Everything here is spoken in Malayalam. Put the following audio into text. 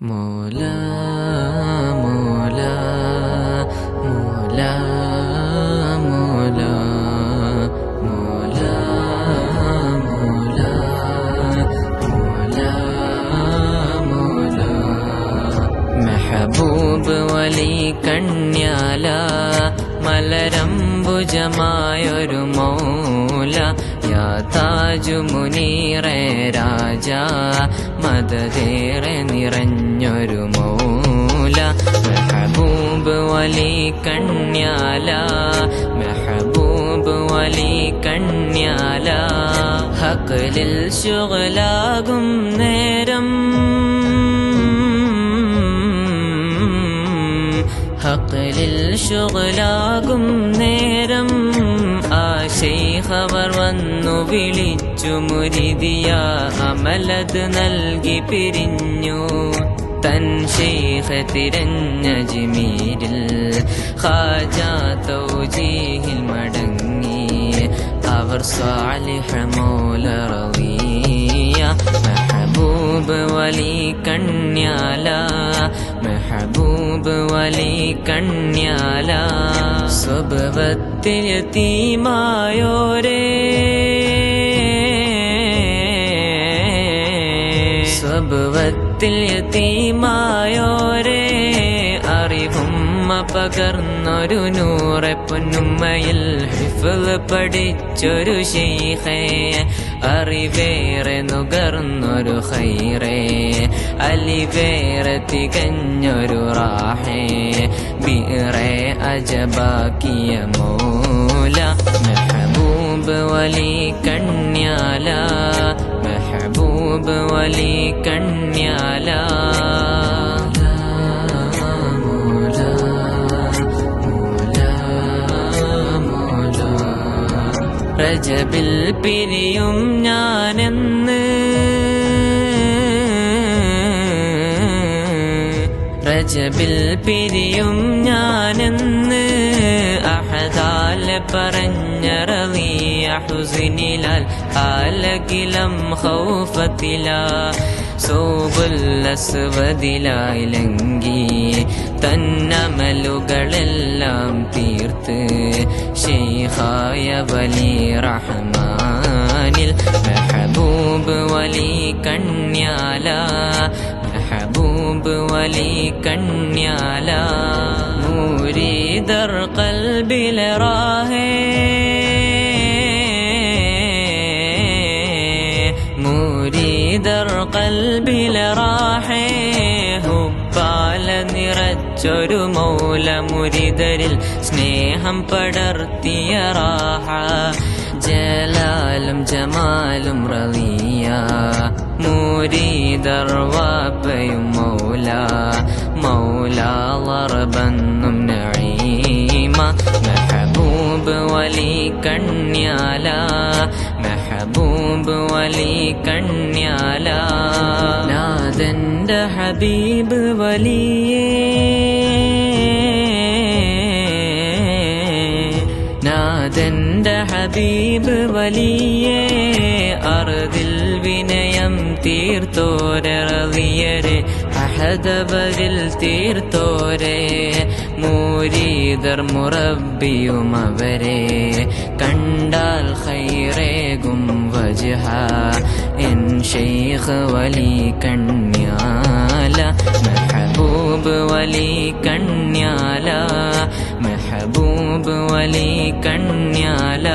مولا مولا مولا مولا مولا مولا مولا مولا മെഹബൂബ് വലി കണ്യാല മലരംബുജമായൊരു മൗല യാ താജു രാജ മതതേറെ നിറഞ്ഞൊരു മൗല. മെഹബൂബ് വലി കണ്യാല മെഹബൂബ് വലി കണ്യാല. ഹക്കലിൽ ശുഗലാകും നേരം ഹക്കലിൽ ശുഗലാകും നേരം. ശൈഖവർ വന്നു വിളിച്ചു മുരിതിയ അമലത് നൽകി പിരിഞ്ഞു. തൻ ശേഖ തിരഞ്ഞ ജിമീരിൽ ഖാജ തൗജീഹിൽ മടങ്ങി. അവർ സാലിഹ മൗല റളിയ മെഹബൂബ് വലി കണ്യാല മെഹബൂബ് വലി കണ്യാല. സ്വഭവത്തിൽ സ്വഭവത്തിൽ തീമായോരേ അറിവും പകർന്നൊരു നൂറെ പൊന്നുമ്മയിൽ ഹിഫിൽ പഠിച്ചൊരു ശൈഖേ. അറിവേറെ നുകർന്നൊരു ഹൈറേ അലിവേറെ തികഞ്ഞൊരു റാഹേ. ബിറേ അജബാക്കിയ മൗല. റജബിൽ പിരിയും ഞാനെന്ന്. റജബിൽ പിരിയും ഞാനെന്ന്. അഹദാല പറഞ്ഞ അഹുസിനിലാൽ ആലകിലം ആലകിലം ഖൗഫത്തില സോബുല്ലസ്വദിലായിലങ്കി തന്നമലുകളെല്ലാം തീർത്ത് ഷെയ്ഹായ വലി റഹ്മാനിൽ. മെഹബൂബ് വലി കണ്യാല മെഹബൂബ് വലി കണ്യാല മൂരീദർ കൽബിലറാഹേ മൂരീദർ കൽബിലറാഹേ ഹുബാല നിറച്ചൊരു മൗല മുരിതരിൽ സ്നേഹം പടർത്തിയ റാഹ. ജലാലും ജമാലും റളിയ മുരീദർവാപ്പയും മൗല. മൗല നഴീമ മെഹബൂബ് വലി കണ്യാല. മെഹബൂബ് വലി കണ്യാല. ഹബീബ് വലിയേ നാദന്റെ ഹബീബ് വലിയേ അറുതിൽ വിനയം തീർത്തോരറിയരെ അഹദബരിൽ തീർത്തോരെ മൂരീതർ മുറബിയും അവരെ കണ്ടാൽ ഖൈറേകും വജഹ എൻ ഷെയ്ഖ് വലി കണ്യാല മെഹബൂബ് വലി കണ്യാല മെഹബൂബ് വലി കണ്യാല.